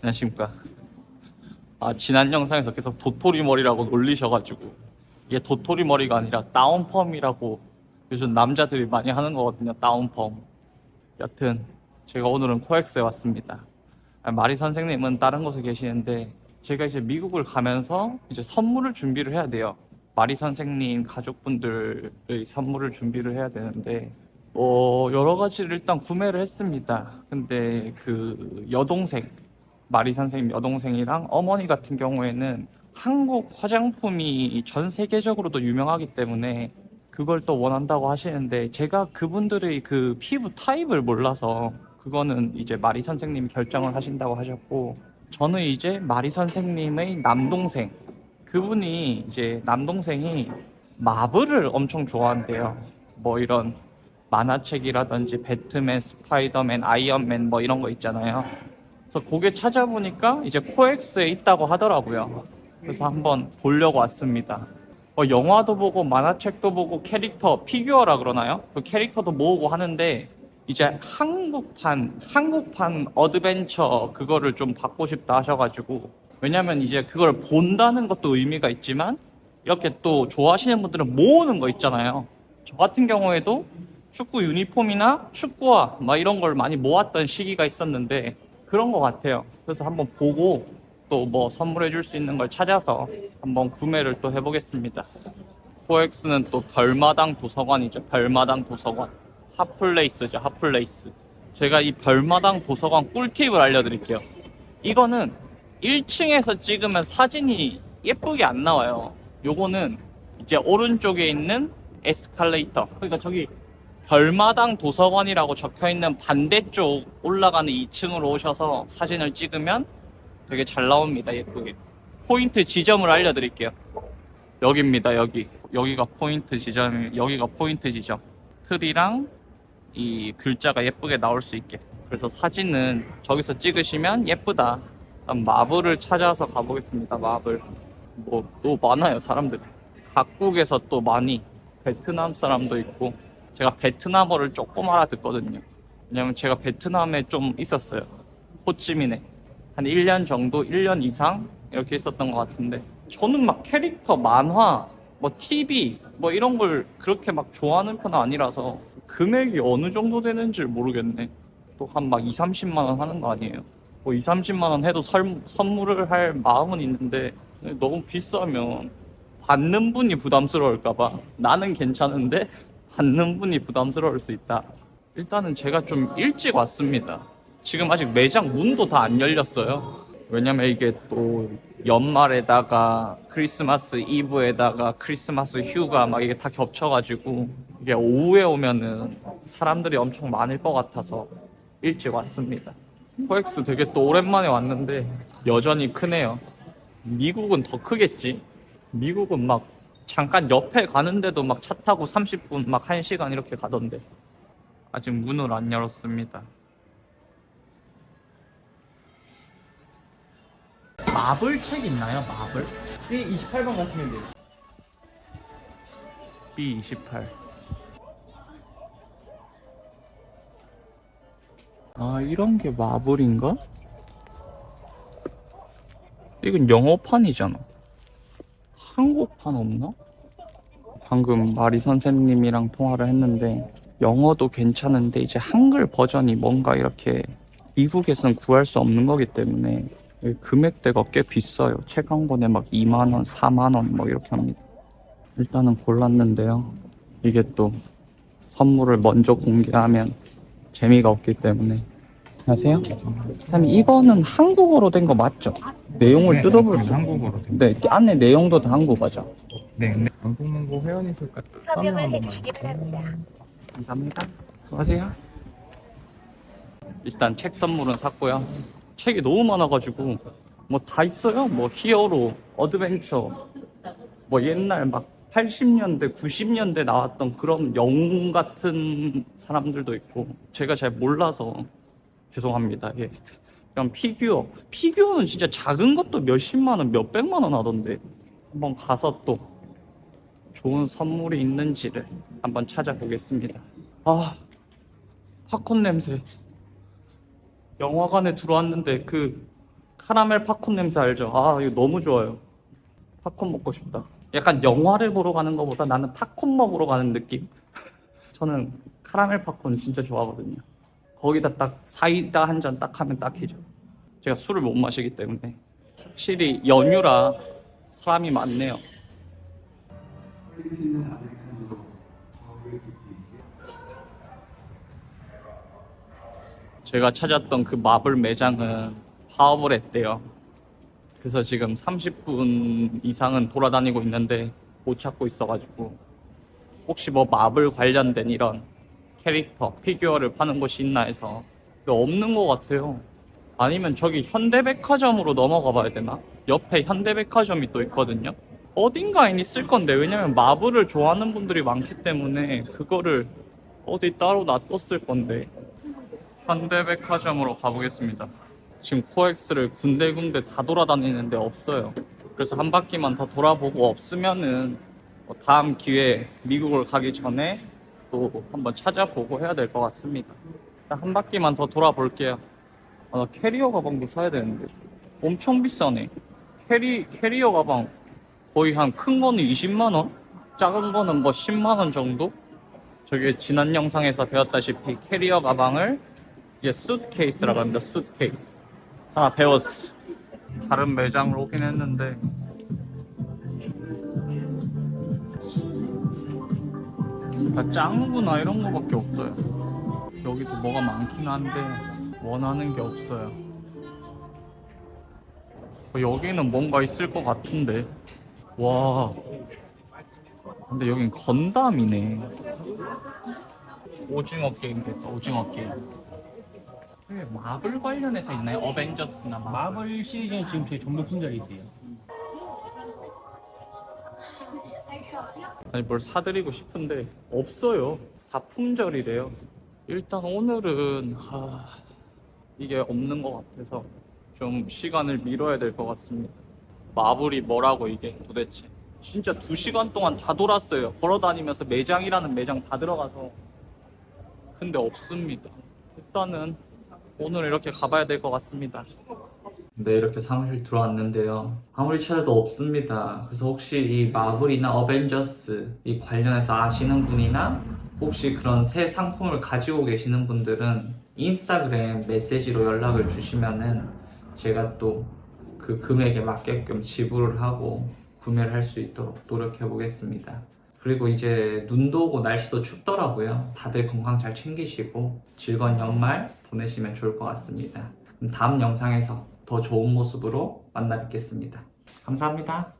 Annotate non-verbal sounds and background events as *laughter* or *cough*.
안녕하십니까. 아, 지난 영상에서 계속 도토리 머리라고 놀리셔가지고 이게 도토리 머리가 아니라 다운펌이라고 요즘 남자들이 많이 하는 거거든요. 다운펌. 여튼 제가 오늘은 코엑스에 왔습니다. 아, 마리 선생님은 다른 곳에 계시는데 제가 이제 미국을 가면서 이제 선물을 준비를 해야 돼요. 마리 선생님 가족분들의 선물을 준비를 해야 되는데 어, 여러 가지를 일단 구매를 했습니다. 근데 그 여동생 마리 선생님 여동생이랑 어머니 같은 경우에는 한국 화장품이 전 세계적으로도 유명하기 때문에 그걸 또 원한다고 하시는데 제가 그분들의 그 피부 타입을 몰라서 그거는 이제 마리 선생님이 결정을 하신다고 하셨고 저는 이제 마리 선생님의 남동생 그분이 이제 남동생이 마블을 엄청 좋아한대요. 뭐 이런 만화책이라든지 배트맨, 스파이더맨, 아이언맨 뭐 이런 거 있잖아요. 그래서 그게 찾아보니까 이제 코엑스에 있다고 하더라고요. 그래서 한번 보려고 왔습니다. 어, 영화도 보고 만화책도 보고 캐릭터 피규어라 그러나요? 그 캐릭터도 모으고 하는데 이제 한국판 한국판 어드벤처 그거를 좀 받고 싶다 하셔가지고 왜냐면 이제 그걸 본다는 것도 의미가 있지만 이렇게 또 좋아하시는 분들은 모으는 거 있잖아요. 저 같은 경우에도 축구 유니폼이나 축구화 막 이런 걸 많이 모았던 시기가 있었는데 그런 것 같아요. 그래서 한번 보고 또 뭐 선물해 줄 수 있는 걸 찾아서 한번 구매를 또 해보겠습니다. 코엑스는 또 별마당 도서관이죠. 별마당 도서관. 핫플레이스죠. 핫플레이스. 제가 이 별마당 도서관 꿀팁을 알려드릴게요. 이거는 1층에서 찍으면 사진이 예쁘게 안 나와요. 요거는 이제 오른쪽에 있는 에스컬레이터. 그러니까 저기 별마당 도서관이라고 적혀 있는 반대쪽 올라가는 2층으로 오셔서 사진을 찍으면 되게 잘 나옵니다. 예쁘게. 포인트 지점을 알려드릴게요. 여기입니다. 여기. 여기가 포인트 지점이 여기가 포인트 지점. 틀이랑 이 글자가 예쁘게 나올 수 있게. 그래서 사진은 저기서 찍으시면 예쁘다. 마블을 찾아서 가보겠습니다. 마블. 뭐 또 많아요 사람들. 각국에서 또 많이 베트남 사람도 있고 제가 베트남어를 조금 알아듣거든요. 왜냐면 제가 베트남에 좀 있었어요. 호치민에. 한 1년 정도, 1년 이상 이렇게 있었던 것 같은데 저는 막 캐릭터, 만화, 뭐 TV 뭐 이런 걸 그렇게 막 좋아하는 편은 아니라서 금액이 어느 정도 되는지 모르겠네. 또 한 막 2, 30만 원 하는 거 아니에요. 뭐 2, 30만 원 해도 설, 선물을 할 마음은 있는데 너무 비싸면 받는 분이 부담스러울까 봐 나는 괜찮은데 받는 분이 부담스러울 수 있다. 일단은 제가 좀 일찍 왔습니다. 지금 아직 매장 문도 다 안 열렸어요. 왜냐면 이게 또 연말에다가 크리스마스 이브에다가 크리스마스 휴가 막 이게 다 겹쳐가지고 이게 오후에 오면은 사람들이 엄청 많을 것 같아서 일찍 왔습니다. 코엑스 되게 또 오랜만에 왔는데 여전히 크네요. 미국은 더 크겠지. 미국은 막 잠깐 옆에 가는데도 막 차 타고 30분 막 1시간 이렇게 가던데 아직 문을 안 열었습니다. 마블 책 있나요? 마블? B28번 가시면 돼요. B28 아 이런 게 마블인가? 이건 영어판이잖아 한국판 없나? 방금 마리 선생님이랑 통화를 했는데 영어도 괜찮은데 이제 한글 버전이 뭔가 이렇게 미국에서는 구할 수 없는 거기 때문에 금액대가 꽤 비싸요. 책 한 권에 막 2만 원, 4만 원 뭐 이렇게 합니다. 일단은 골랐는데요. 이게 또 선물을 먼저 공개하면 재미가 없기 때문에. 안녕하세요. 선생님, 이거는 한국어로 된 거 맞죠? 내용을 네, 뜯어볼. 수 한국어로 됩니다. 네, 안에 내용도 다 한국어죠. 네, 네. 방송문고 설명 한 번만 해주시기 바랍니다. 감사합니다. 수고하세요. 일단 책 선물은 샀고요. 책이 너무 많아가지고 뭐 다 있어요. 뭐 히어로, 어드벤처, 뭐 옛날 막 80년대, 90년대 나왔던 그런 영웅 같은 사람들도 있고 제가 잘 몰라서 죄송합니다. 예. 그냥 피규어. 피규어는 진짜 작은 것도 몇십만 원, 몇백만 원 하던데 한번 가서 또 좋은 선물이 있는지를 한번 찾아보겠습니다. 아, 팝콘 냄새. 영화관에 들어왔는데 그 카라멜 팝콘 냄새 알죠? 아, 이거 너무 좋아요. 팝콘 먹고 싶다. 약간 영화를 보러 가는 것보다 나는 팝콘 먹으러 가는 느낌? *laughs* 저는 카라멜 팝콘 진짜 좋아하거든요. 거기다 딱 사이다 한 잔 딱 하면 딱이죠. 제가 술을 못 마시기 때문에 확실히 연휴라 사람이 많네요. 제가 찾았던 그 마블 매장은 파업을 했대요. 그래서 지금 30분 이상은 돌아다니고 있는데 못 찾고 있어가지고 혹시 뭐 마블 관련된 이런 캐릭터, 피규어를 파는 곳이 있나 해서 근데 없는 것 같아요. 아니면 저기 현대백화점으로 넘어가 봐야 되나? 옆에 현대백화점이 또 있거든요. 어딘가에 있을 건데 왜냐면 마블을 좋아하는 분들이 많기 때문에 그거를 어디 따로 놔뒀을 건데 현대백화점으로 가보겠습니다. 지금 코엑스를 군데군데 다 돌아다니는데 없어요. 그래서 한 바퀴만 더 돌아보고 없으면은 뭐 다음 기회에 미국을 가기 전에 또 한번 찾아보고 해야 될 것 같습니다. 한 바퀴만 더 돌아볼게요. 아, 나 캐리어 가방도 사야 되는데 엄청 비싸네. 캐리 캐리어 가방 거의 한 큰 거는 20만 원, 작은 거는 뭐 10만 원 정도. 저기 지난 영상에서 배웠다시피 캐리어 가방을 이제 수트케이스라고 합니다. 수트케이스. 하나 배웠어. 다른 매장을 오긴 했는데 다 짱구나 이런 거밖에 없어요. 여기도 뭐가 많긴 한데 원하는 게 없어요. 어, 여기는 뭔가 있을 것 같은데. 와. 근데 여긴 건담이네. 오징어 게임 됐다. 오징어 게임. 마블 관련해서 있나요? 어벤져스나 마블. 마블 시리즈는 지금 저희 전부 품절이 있어요. 아니 뭘 사드리고 싶은데 없어요. 다 품절이래요. 일단 오늘은 하, 이게 없는 것 같아서 좀 시간을 미뤄야 될 것 같습니다. 마블이 뭐라고 이게 도대체? 진짜 두 시간 동안 다 돌았어요. 걸어 다니면서 매장이라는 매장 다 들어가서 근데 없습니다. 일단은 오늘 이렇게 가봐야 될 것 같습니다. 네, 이렇게 사무실 들어왔는데요. 아무리 찾아도 없습니다. 그래서 혹시 이 마블이나 어벤져스 이 관련해서 아시는 분이나 혹시 그런 새 상품을 가지고 계시는 분들은 인스타그램 메시지로 연락을 주시면은 제가 또 그 금액에 맞게끔 지불을 하고 구매를 할 수 있도록 노력해 보겠습니다. 그리고 이제 눈도 오고 날씨도 춥더라고요. 다들 건강 잘 챙기시고 즐거운 연말 보내시면 좋을 것 같습니다. 다음 영상에서 더 좋은 모습으로 만나 뵙겠습니다. 감사합니다.